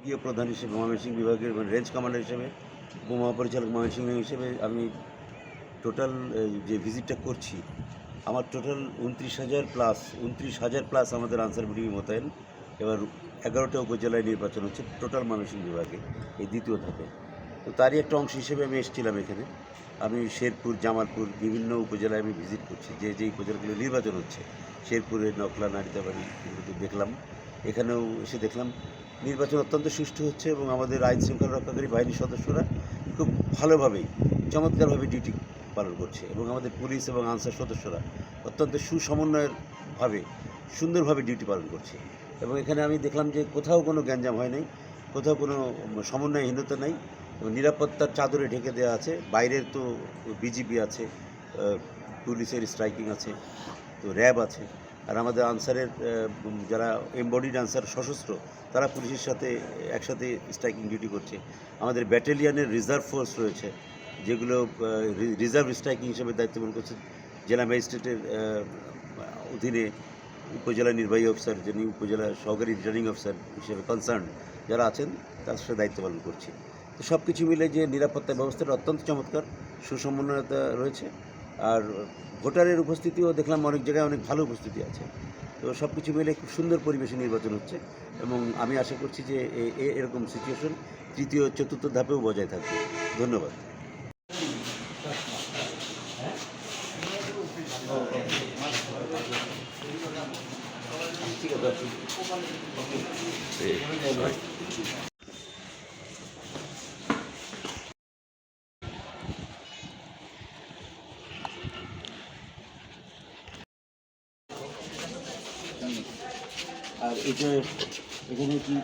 বিভাগীয় প্রধান হিসেবে, ময়মনসিংহ বিভাগের রেঞ্জ কমান্ডার হিসেবে উপমহাপরিচালক ময়মনসিংহ হিসেবে আমি টোটাল যে ভিজিটটা করছি, আমার টোটাল উনত্রিশ হাজার প্লাস উনত্রিশ হাজার প্লাস আমাদের আনসার বিডিবি মোতায়েন। এবার এগারোটা উপজেলায় নির্বাচন হচ্ছে টোটাল ময়মনসিংহ বিভাগে, এই দ্বিতীয় ধাপে। তো তারই একটা অংশ হিসেবে আমি এসেছিলাম এখানে। আমি শেরপুর, জামালপুর বিভিন্ন উপজেলায় আমি ভিজিট করছি। যে যে উপজেলাগুলো নির্বাচন হচ্ছে শেরপুরে নকলা নারিতাবাড়ি দেখলাম। এখানেও এসে দেখলাম নির্বাচন অত্যন্ত সুষ্ঠু হচ্ছে এবং আমাদের আইন শৃঙ্খলা রক্ষাকারী বাহিনীর সদস্যরা খুব ভালোভাবেই, চমৎকারভাবে ডিউটি পালন করছে এবং আমাদের পুলিশ এবং আনসার সদস্যরা অত্যন্ত সুসমন্বয়েরভাবে সুন্দরভাবে ডিউটি পালন করছে। এবং এখানে আমি দেখলাম যে কোথাও কোনো গ্যাঞ্জাম হয় নাই, কোথাও কোনো সমন্বয়হীনতা নাই এবং নিরাপত্তার চাদরে ঢেকে দেওয়া আছে। বাইরের তো বিজিবি আছে পুলিশের স্ট্রাইকিং আছে, তো র্যাব আছে। আর আমাদের আনসারের যারা এমবডিড আনসার সশস্ত্র, তারা পুলিশের সাথে একসাথে স্ট্রাইকিং ডিউটি করছে। আমাদের ব্যাটালিয়ানের রিজার্ভ ফোর্স রয়েছে, যেগুলো রিজার্ভ স্ট্রাইকিং হিসেবে দায়িত্ব পালন করছে। জেলা ম্যাজিস্ট্রেটের অধীনে উপজেলা নির্বাহী অফিসার যিনি উপজেলা সহকারী রিটার্নিং অফিসার হিসেবে কনসার্ন যারা আছেন, তার সাথে দায়িত্ব পালন করছি। তো সব কিছু মিলে যে নিরাপত্তা ব্যবস্থাটা অত্যন্ত চমৎকার সুসমন্বয়তা রয়েছে। আর ভোটারের উপস্থিতিও দেখলাম অনেক জায়গায় অনেক ভালো উপস্থিতি আছে। তো সব কিছু মিলে খুব সুন্দর পরিবেশে নির্বাচন হচ্ছে এবং আমি আশা করছি যে এরকম সিচুয়েশন তৃতীয়, চতুর্থ ধাপেও বজায় থাকবে। ধন্যবাদ। ঠিক আছে। আর এটা এখানে কি